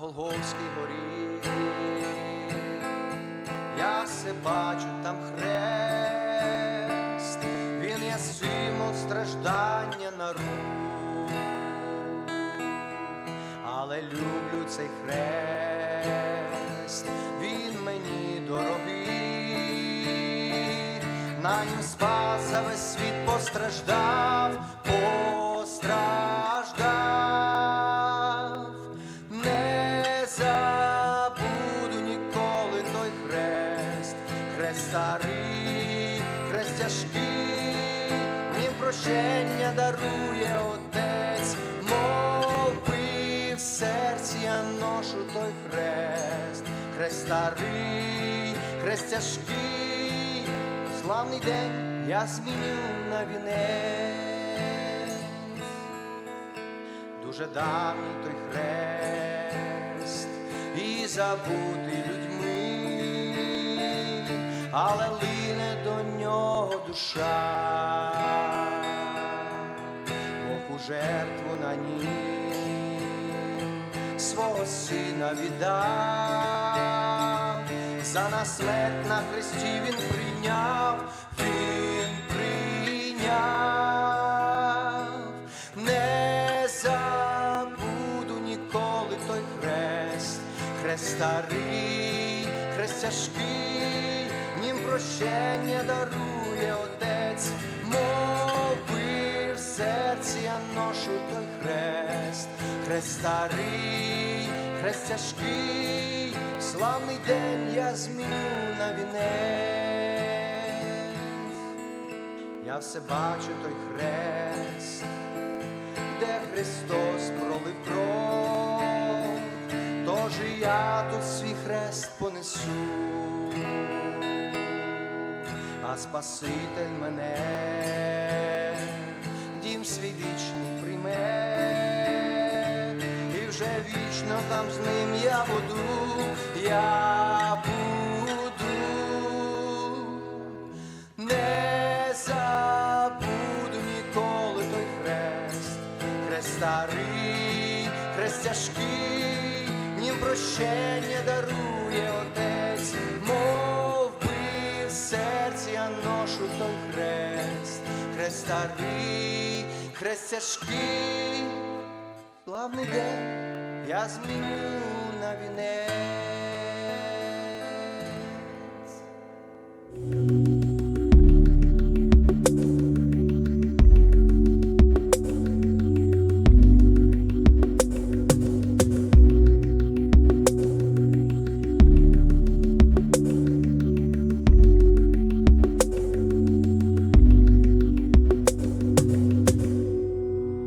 Голгофській горі. Я все бачу там хрест, він є символ страждання народу. Але люблю цей хрест, він мені дорогий, на нім спас за весь світ постраждав, постраждав, хрест, старий, хрест тяжкий, мені прощення дарує отець, мовби в серці я ношу той хрест, хрест старий, хрест тяжкий, славний день я зміню на вінець. Дуже давній той хрест і забутий людьми, але лине до нього душа, Бог у жертву на нім свого сина віддав, за нас смерть на хресті він прийняв, він прийняв, не забуду ніколи той хрест, хрест старий, хрест тяжкий, нім прощення дарує отець, мов би в серці я ношу той хрест, хрест старий, хрест тяжкий, славний день я зміню на вінець. Я все бачу той хрест, де Христос пролив кров, тож і я тут свій хрест понесу, Спаситель мене, дім свій вічний прийме, і вже вічно там з ним я буду, я буду, не забуду ніколи той хрест, хрест старий, хрест тяжкий, нім прощення дарує отець, мов ношу хрест, хрест старий, хрест тяжкий, плавний день я зміню на вінець.